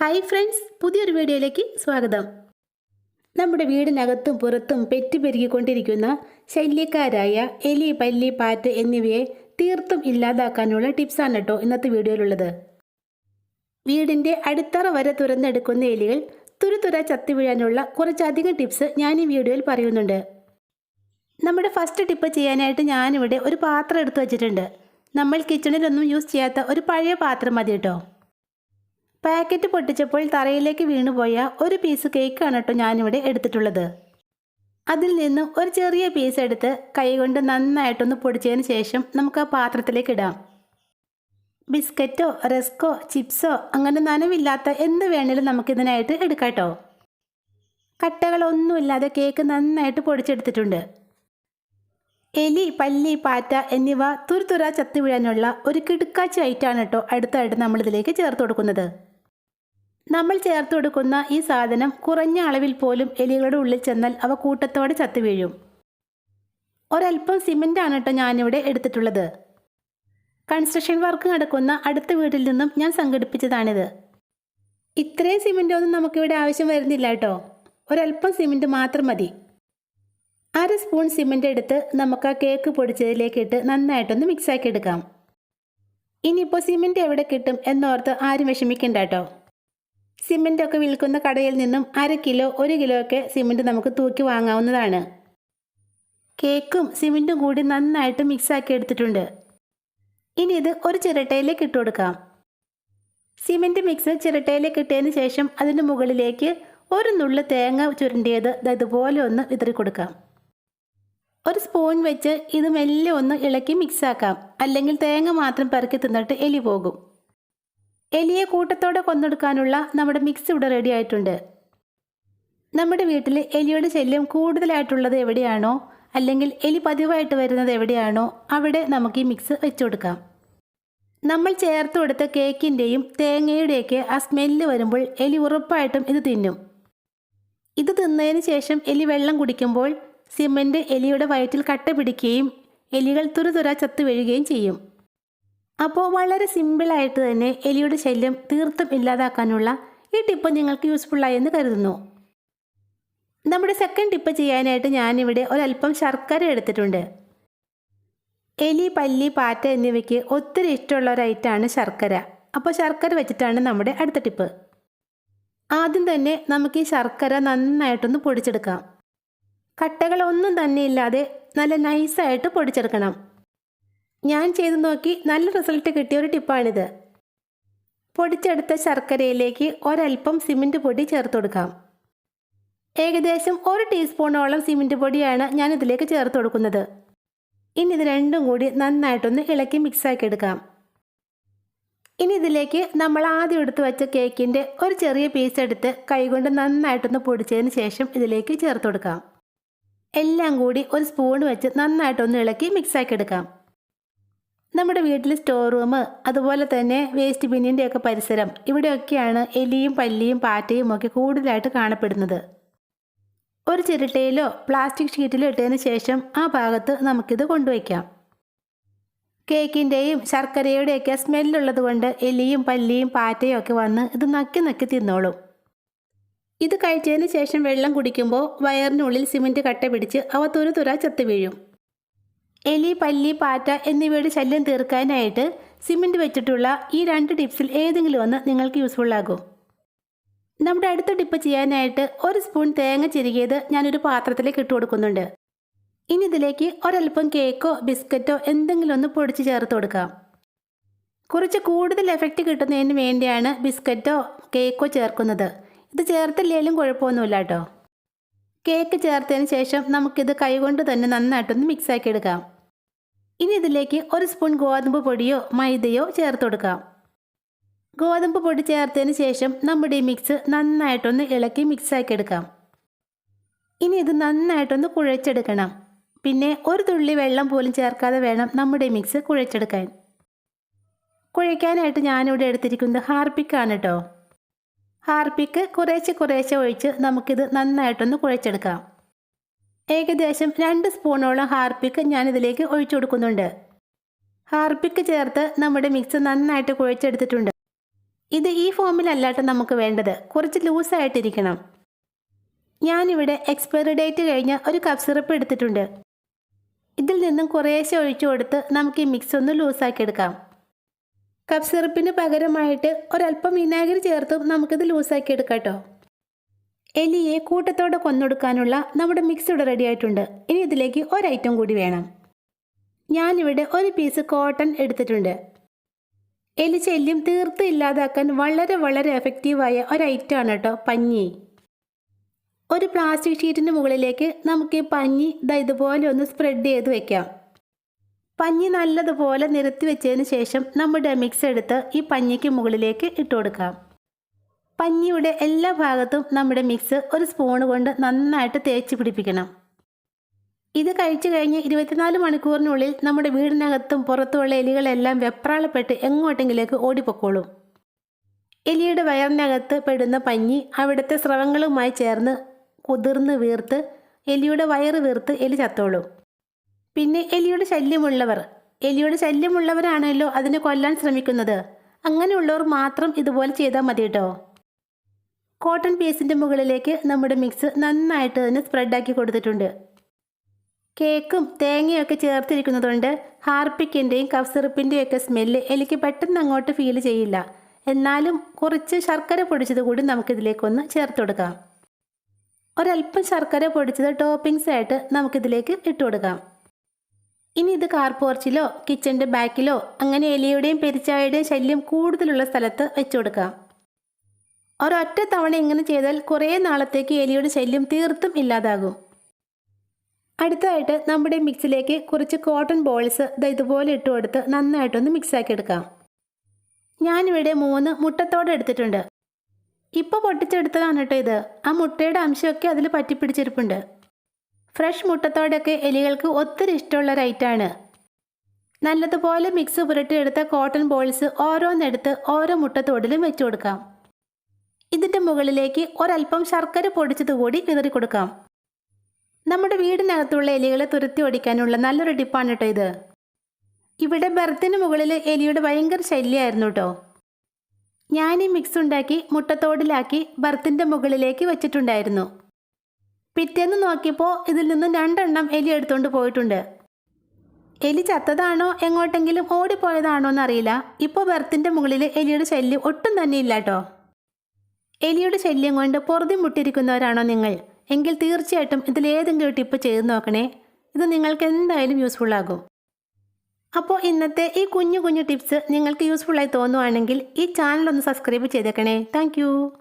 Hi friends പുതിയൊരു വീഡിയോയിലേക്ക് സ്വാഗതം. നമ്മുടെ വീടിനകത്തും പുറത്തും പെറ്റുപെരുകിക്കൊണ്ടിരിക്കുന്ന ശല്യക്കാരായ എലി പല്ലി പാറ്റ് എന്നിവയെ തീർത്തും ഇല്ലാതാക്കാനുള്ള ടിപ്സാണ് കേട്ടോ ഇന്നത്തെ വീഡിയോയിലുള്ളത്. വീടിന്റെ അടിത്തറ വരെ തുറന്നെടുക്കുന്ന എലികൾ തുരുതുര ചത്തി വീഴാനുള്ള കുറച്ചധികം ടിപ്സ് ഞാൻ ഈ വീഡിയോയിൽ പറയുന്നുണ്ട്. നമ്മുടെ ഫസ്റ്റ് ടിപ്പ് ചെയ്യാനായിട്ട് ഞാനിവിടെ ഒരു പാത്രം എടുത്തു വച്ചിട്ടുണ്ട്. നമ്മൾ കിച്ചണിലൊന്നും യൂസ് ചെയ്യാത്ത ഒരു പഴയ പാത്രം മതി കേട്ടോ. പാക്കറ്റ് പൊട്ടിച്ചപ്പോൾ തറയിലേക്ക് വീണുപോയ ഒരു പീസ് കേക്കാണ് കേട്ടോ ഞാനിവിടെ എടുത്തിട്ടുള്ളത്. അതിൽ നിന്നും ഒരു ചെറിയ പീസ് എടുത്ത് കൈകൊണ്ട് നന്നായിട്ടൊന്ന് പൊടിച്ചതിന് ശേഷം നമുക്ക് ആ പാത്രത്തിലേക്ക് ഇടാം. ബിസ്ക്കറ്റോ റസ്കോ ചിപ്സോ അങ്ങനെ നനവില്ലാത്ത എന്ത് വേണേലും നമുക്കിതിനായിട്ട് എടുക്കാം കേട്ടോ കട്ടകളൊന്നുമില്ലാതെ കേക്ക് നന്നായിട്ട് പൊടിച്ചെടുത്തിട്ടുണ്ട്. എലി പല്ലി പാറ്റ എന്നിവ തുരുതുര ചത്തു വീഴാനുള്ള ഒരു കിടുക്കാച്ചി ഐറ്റാണ് കേട്ടോ അടുത്തായിട്ട് നമ്മളിതിലേക്ക് ചേർത്ത് കൊടുക്കുന്നത്. നമ്മൾ ചേർത്ത് കൊടുക്കുന്ന ഈ സാധനം കുറഞ്ഞ അളവിൽ പോലും എലികളുടെ ഉള്ളിൽ ചെന്നാൽ അവ കൂട്ടത്തോടെ ചത്തു വീഴും. ഒരല്പം സിമെന്റാണ് കേട്ടോ ഞാനിവിടെ എടുത്തിട്ടുള്ളത്. കൺസ്ട്രക്ഷൻ വർക്ക് നടക്കുന്ന അടുത്ത വീട്ടിൽ നിന്നും ഞാൻ സംഘടിപ്പിച്ചതാണിത്. ഇത്രയും സിമെന്റ് ഒന്നും നമുക്കിവിടെ ആവശ്യം വരുന്നില്ല കേട്ടോ. ഒരൽപ്പം സിമെന്റ് മാത്രം മതി. അര സ്പൂൺ സിമെന്റ് എടുത്ത് നമുക്ക് ആ കേക്ക് പൊടിച്ചതിലേക്ക് ഇട്ട് നന്നായിട്ടൊന്ന് മിക്സാക്കി എടുക്കാം ഇനിയിപ്പോൾ സിമെന്റ് എവിടെ കിട്ടും എന്നോർത്ത് ആരും വിഷമിക്കണ്ട കേട്ടോ. സിമെന്റ് ഒക്കെ വിൽക്കുന്ന കടയിൽ നിന്നും അര കിലോ ഒരു കിലോ ഒക്കെ സിമെന്റ് നമുക്ക് തൂക്കി വാങ്ങാവുന്നതാണ്. കേക്കും സിമെന്റും കൂടി നന്നായിട്ട് മിക്സാക്കി എടുത്തിട്ടുണ്ട്. ഇനി ഇത് ഒരു ചിരട്ടയിലേക്ക് ഇട്ട് കൊടുക്കാം. സിമെന്റ് മിക്സ് ചിരട്ടയിലേക്ക് ഇട്ടതിന് ശേഷം അതിന്റെ മുകളിലേക്ക് ഒരു നുള്ളു തേങ്ങ ചുരുണ്ടിയത് ഇതുപോലെ ഒന്ന് വിതറി കൊടുക്കാം. ഒരു സ്പൂൺ വെച്ച് ഇത് മെല്ലെ ഒന്ന് ഇളക്കി മിക്സാക്കാം അല്ലെങ്കിൽ തേങ്ങ മാത്രം പെറുക്കി തിന്നിട്ട് എലി പോകും. എലിയെ കൂട്ടത്തോടെ കൊന്നെടുക്കാനുള്ള നമ്മുടെ മിക്സ് ഇവിടെ റെഡി ആയിട്ടുണ്ട്. നമ്മുടെ വീട്ടിൽ എലിയുടെ ശല്യം കൂടുതലായിട്ടുള്ളത് എവിടെയാണോ അല്ലെങ്കിൽ എലി പതിവായിട്ട് വരുന്നത് എവിടെയാണോ അവിടെ നമുക്ക് ഈ മിക്സ് വെച്ചു കൊടുക്കാം. നമ്മൾ ചേർത്ത് കൊടുത്ത കേക്കിന്റെയും തേങ്ങയുടെയൊക്കെ ആ സ്മെല്ല് വരുമ്പോൾ എലി ഉറപ്പായിട്ടും ഇത് തിന്നും. ഇത് തിന്നതിന് ശേഷം എലി വെള്ളം കുടിക്കുമ്പോൾ സിമന്റ് എലിയുടെ വയറ്റിൽ കട്ട പിടിക്കുകയും എലികൾ തുരുതുര ചത്തു വീഴുകയും ചെയ്യും. അപ്പോൾ വളരെ സിമ്പിളായിട്ട് തന്നെ എലിയുടെ ശല്യം തീർത്തും ഇല്ലാതാക്കാനുള്ള ഈ ടിപ്പ് നിങ്ങൾക്ക് യൂസ്ഫുള്ളായി എന്ന് കരുതുന്നു. നമ്മുടെ സെക്കൻഡ് ടിപ്പ് ചെയ്യാനായിട്ട് ഞാനിവിടെ ഒരല്പം ശർക്കര എടുത്തിട്ടുണ്ട്. എലി പല്ലി പാറ്റ എന്നിവയ്ക്ക് ഒത്തിരി ഇഷ്ടമുള്ള ഒരു ഐറ്റമാണ് ശർക്കര. അപ്പോൾ ശർക്കര വെച്ചിട്ടാണ് നമ്മുടെ അടുത്ത ടിപ്പ് ആദ്യം തന്നെ നമുക്ക് ഈ ശർക്കര നന്നായിട്ടൊന്ന് പൊടിച്ചെടുക്കാം. കട്ടകളൊന്നും തന്നെ ഇല്ലാതെ നല്ല നൈസായിട്ട് പൊടിച്ചെടുക്കണം. ഞാൻ ചെയ്തു നോക്കി നല്ല റിസൾട്ട് കിട്ടിയ ഒരു ടിപ്പാണിത് പൊടിച്ചെടുത്ത ശർക്കരയിലേക്ക് ഒരൽപ്പം സിമന്റ് പൊടി ചേർത്ത് കൊടുക്കാം. ഏകദേശം ഒരു ടീസ്പൂണോളം സിമന്റ് പൊടിയാണ് ഞാൻ ഇതിലേക്ക് ചേർത്ത് കൊടുക്കുന്നത്. ഇനി ഇത് രണ്ടും കൂടി നന്നായിട്ടൊന്ന് ഇളക്കി മിക്സാക്കി എടുക്കാം. ഇനി ഇതിലേക്ക് നമ്മൾ ആദ്യം എടുത്തു വെച്ച കേക്കിന്റെ ഒരു ചെറിയ പീസ് എടുത്ത് കൈകൊണ്ട് നന്നായിട്ടൊന്ന് പൊടിച്ചതിന് ശേഷം ഇതിലേക്ക് ചേർത്ത് കൊടുക്കാം. എല്ലാം കൂടി ഒരു സ്പൂൺ വെച്ച് നന്നായിട്ടൊന്ന് ഇളക്കി മിക്സാക്കി എടുക്കാം. നമ്മുടെ വീട്ടിലെ സ്റ്റോർ റൂം അതുപോലെ തന്നെ വേസ്റ്റ് ബിന്നിന്റെ ഒക്കെ പരിസരം. ഇവിടെയൊക്കെയാണ് എലിയും പല്ലിയും പാറ്റയും ഒക്കെ കൂടുതലായിട്ട് കാണപ്പെടുന്നത്. ഒരു ചിരട്ടയിലോ പ്ലാസ്റ്റിക് ഷീറ്റിലോ ഇട്ടതിന് ശേഷം ആ ഭാഗത്ത് നമുക്കിത് കൊണ്ടുവയ്ക്കാം. കേക്കിന്റെയും ശർക്കരയുടെയൊക്കെ സ്മെല്ലുള്ളത് കൊണ്ട് എലിയും പല്ലിയും പാറ്റയും ഒക്കെ വന്ന് ഇത് നക്കി നക്കി തിന്നോളും. ഇത് കഴിച്ചതിന് ശേഷം വെള്ളം കുടിക്കുമ്പോൾ വയറിനുള്ളിൽ സിമന്റ് കട്ട പിടിച്ച് അവ തുരു തുര ചത്തു വീഴും. എലി പല്ലി പാറ്റ എന്നിവയുടെ ശല്യം തീർക്കാനായിട്ട് സിമെന്റ് വെച്ചിട്ടുള്ള ഈ രണ്ട് ടിപ്സിൽ ഏതെങ്കിലും ഒന്ന് നിങ്ങൾക്ക് യൂസ്ഫുൾ ആകും. നമ്മുടെ അടുത്ത ടിപ്പ് ചെയ്യാനായിട്ട് ഒരു സ്പൂൺ തേങ്ങ ചിരുകിയത് ഞാനൊരു പാത്രത്തിലേക്ക് ഇട്ട് കൊടുക്കുന്നുണ്ട്. ഇനി ഇതിലേക്ക് ഒരല്പം കേക്കോ ബിസ്ക്കറ്റോ എന്തെങ്കിലും ഒന്ന് പൊടിച്ച് ചേർത്ത് കൊടുക്കാം. കുറച്ച് കൂടുതൽ എഫക്റ്റ് കിട്ടുന്നതിന് വേണ്ടിയാണ് ബിസ്ക്കറ്റോ കേക്കോ ചേർക്കുന്നത്. ഇത് ചേർത്തില്ലെങ്കിലും കുഴപ്പമൊന്നുമില്ല കേട്ടോ. കേക്ക് ചേർത്തതിന് ശേഷം നമുക്കിത് കൈകൊണ്ട് തന്നെ നന്നായിട്ടൊന്ന് മിക്സാക്കി എടുക്കാം ഇനി ഇതിലേക്ക് ഒരു സ്പൂൺ ഗോതമ്പ് പൊടിയോ മൈദയോ ചേർത്ത് കൊടുക്കാം ഗോതമ്പ് പൊടി ചേർത്തതിന് ശേഷം നമ്മുടെ ഈ മിക്സ് നന്നായിട്ടൊന്ന് ഇളക്കി മിക്സാക്കി എടുക്കാം ഇനി ഇത് നന്നായിട്ടൊന്ന് കുഴച്ചെടുക്കണം. പിന്നെ ഒരു തുള്ളി വെള്ളം പോലും ചേർക്കാതെ വേണം നമ്മുടെ മിക്സ് കുഴച്ചെടുക്കാൻ. കുഴയ്ക്കാനായിട്ട് ഞാനിവിടെ എടുത്തിരിക്കുന്നത് ഹാർപ്പിക്കാണ് കേട്ടോ. ഹാർപ്പിക്ക് കുറേശ്ശെ കുറേശ്ശെ ഒഴിച്ച് നമുക്കിത് നന്നായിട്ടൊന്ന് കുഴച്ചെടുക്കാം. ഏകദേശം രണ്ട് സ്പൂണോളം ഹാർപ്പിക്ക് ഞാനിതിലേക്ക് ഒഴിച്ചു കൊടുക്കുന്നുണ്ട്. ഹാർപ്പിക്ക് ചേർത്ത് നമ്മുടെ മിക്സ് നന്നായിട്ട് കുഴച്ചെടുത്തിട്ടുണ്ട്. ഇത് ഈ ഫോമിലല്ലാട്ട് നമുക്ക് വേണ്ടത്. കുറച്ച് ലൂസായിട്ടിരിക്കണം. ഞാനിവിടെ എക്സ്പയറി ഡേറ്റ് കഴിഞ്ഞ ഒരു കപ്പ് സിറപ്പ് എടുത്തിട്ടുണ്ട്. ഇതിൽ നിന്നും കുറേശ്ശെ ഒഴിച്ചു കൊടുത്ത് നമുക്ക് ഈ മിക്സ് ഒന്ന് ലൂസാക്കി എടുക്കാം കപ്പ് സിറപ്പിന് പകരമായിട്ട് ഒരല്പം വിനാഗിരി ചേർത്തും നമുക്കിത് ലൂസാക്കി എടുക്കാട്ടോ. കേട്ടോ എലിയെ കൂട്ടത്തോടെ കൊന്നൊടുക്കാനുള്ള നമ്മുടെ മിക്സ് ഇവിടെ റെഡി ആയിട്ടുണ്ട്. ഇനി ഇതിലേക്ക് ഒരു ഐറ്റം കൂടി വേണം. ഞാനിവിടെ ഒരു പീസ് കോട്ടൺ എടുത്തിട്ടുണ്ട്. എലി ശല്യം തീർത്ത് ഇല്ലാതാക്കാൻ വളരെ വളരെ എഫക്റ്റീവായ ഒരു ഐറ്റമാണ് കേട്ടോ പഞ്ഞി. ഒരു പ്ലാസ്റ്റിക് ഷീറ്റിന്റെ മുകളിലേക്ക് നമുക്ക് പഞ്ഞി ദാ ഇതുപോലെ ഒന്ന് സ്പ്രെഡ് ചെയ്ത് വെക്കാം. പഞ്ഞി നല്ലതുപോലെ നിരത്തി വെച്ചതിന് ശേഷം നമ്മുടെ മിക്സ് എടുത്ത് ഈ പഞ്ഞിക്ക് മുകളിലേക്ക് ഇട്ട് കൊടുക്കാം. പഞ്ഞിയുടെ എല്ലാ ഭാഗത്തും നമ്മുടെ മിക്സ് ഒരു സ്പൂൺ കൊണ്ട് നന്നായിട്ട് തേച്ച് പിടിപ്പിക്കണം. ഇത് കഴിച്ചു കഴിഞ്ഞ് ഇരുപത്തിനാല് മണിക്കൂറിനുള്ളിൽ നമ്മുടെ വീടിനകത്തും പുറത്തുമുള്ള എലികളെല്ലാം വെപ്രാളപ്പെട്ട് എങ്ങോട്ടെങ്കിലേക്ക് ഓടിപ്പോക്കോളും. എലിയുടെ വയറിനകത്ത് പെടുന്ന പഞ്ഞി അവിടുത്തെ സ്രവങ്ങളുമായി ചേർന്ന് കുതിർന്ന് വീർത്ത് എലിയുടെ വയറ് വീർത്ത് എലി ചത്തോളും. പിന്നെ എലിയുടെ ശല്യമുള്ളവർ. എലിയുടെ ശല്യമുള്ളവരാണല്ലോ അതിനെ കൊല്ലാൻ ശ്രമിക്കുന്നത്. അങ്ങനെയുള്ളവർ മാത്രം ഇതുപോലെ ചെയ്താൽ മതി കേട്ടോ കോട്ടൺ പീസിന്റെ മുകളിലേക്ക് നമ്മുടെ മിക്സ് നന്നായിട്ട് തന്നെ സ്പ്രെഡാക്കി കൊടുത്തിട്ടുണ്ട്. കേക്കും തേങ്ങയൊക്കെ ചേർത്തിരിക്കുന്നതുകൊണ്ട് ഹാർപ്പിക്കിന്റെയും കഫ് സിറപ്പിന്റെയും ഒക്കെ സ്മെല്ല് എനിക്ക് പെട്ടെന്ന് അങ്ങോട്ട് ഫീൽ ചെയ്യില്ല. എന്നാലും കുറച്ച് ശർക്കര പൊടിച്ചത് കൂടി നമുക്കിതിലേക്കൊന്ന് ചേർത്ത് കൊടുക്കാം. ഒരല്പം ശർക്കര പൊടിച്ചത് ടോപ്പിങ്സ് ആയിട്ട് നമുക്കിതിലേക്ക് ഇട്ട് കൊടുക്കാം. ഇനി ഇത് കാർ പോർച്ചിലോ കിച്ചന്റെ ബാക്കിലോ അങ്ങനെ എലിയുടെയും പെരിച്ചായയുടെയും ശല്യം കൂടുതലുള്ള സ്ഥലത്ത് വെച്ചു കൊടുക്കാം. ഒരൊറ്റ തവണ ഇങ്ങനെ ചെയ്താൽ കുറേ നാളത്തേക്ക് എലിയുടെ ശല്യം തീർത്തും ഇല്ലാതാകും. അടുത്തതായിട്ട് നമ്മുടെ മിക്സിലേക്ക് കുറച്ച് കോട്ടൺ ബോൾസ് ദാ ഇതുപോലെ ഇട്ട് കൊടുത്ത് നന്നായിട്ടൊന്ന് മിക്സാക്കി എടുക്കാം. ഞാനിവിടെ മൂന്ന് മുട്ടത്തോടെ എടുത്തിട്ടുണ്ട്. ഇപ്പോൾ പൊട്ടിച്ചെടുത്തതാണ് കേട്ടോ ഇത്. ആ മുട്ടയുടെ അംശമൊക്കെ അതിൽ പറ്റിപ്പിടിച്ചിരിപ്പുണ്ട്. ഫ്രഷ് മുട്ടത്തോടൊക്കെ എലികൾക്ക് ഒത്തിരി ഇഷ്ടമുള്ള റൈറ്റാണ്. നല്ലതുപോലെ മിക്സ് പുരട്ടിയെടുത്ത കോട്ടൺ ബോൾസ് ഓരോന്നെടുത്ത് ഓരോ മുട്ടത്തോടിലും വെച്ചു കൊടുക്കാം. ഇതിന്റെ മുകളിലേക്ക് ഒരൽപ്പം ശർക്കര പൊടിച്ചത് കൂടി വിതറി കൊടുക്കാം. നമ്മുടെ വീടിനകത്തുള്ള എലികളെ തുരത്തി ഓടിക്കാനുള്ള നല്ലൊരു ടിപ്പാണ് കേട്ടോ ഇത്. ഇവിടെ ബെർത്തിന് മുകളിൽ എലിയുടെ ഭയങ്കര ശല്യമായിരുന്നു കേട്ടോ. ഞാൻ ഈ മിക്സ് ഉണ്ടാക്കി മുട്ടത്തോടിലാക്കി ബർത്തിന്റെ മുകളിലേക്ക് വെച്ചിട്ടുണ്ടായിരുന്നു. പിറ്റേന്ന് നോക്കിയപ്പോൾ ഇതിൽ നിന്നും രണ്ടെണ്ണം എലി എടുത്തുകൊണ്ട് പോയിട്ടുണ്ട്. എലി ചത്തതാണോ എങ്ങോട്ടെങ്കിലും ഓടിപ്പോയതാണോ എന്നറിയില്ല. ഇപ്പോൾ ബർത്തിന്റെ മുകളിൽ എലിയുടെ ശല്യം ഒട്ടും തന്നെ ഇല്ല കേട്ടോ എലിയുടെ ശല്യം കൊണ്ട് പൊറുതി മുട്ടിരിക്കുന്നവരാണോ നിങ്ങൾ? എങ്കിൽ തീർച്ചയായിട്ടും ഇതിലേതെങ്കിലും ടിപ്പ് ചെയ്ത് നോക്കണേ. ഇത് നിങ്ങൾക്ക് എന്തായാലും യൂസ്ഫുൾ ആകും. അപ്പോൾ ഇന്നത്തെ ഈ കുഞ്ഞു കുഞ്ഞു ടിപ്സ് നിങ്ങൾക്ക് യൂസ്ഫുൾ ആയി തോന്നുവാണെങ്കിൽ ഈ ചാനൽ ഒന്ന് സബ്സ്ക്രൈബ് ചെയ്തേക്കണേ. താങ്ക്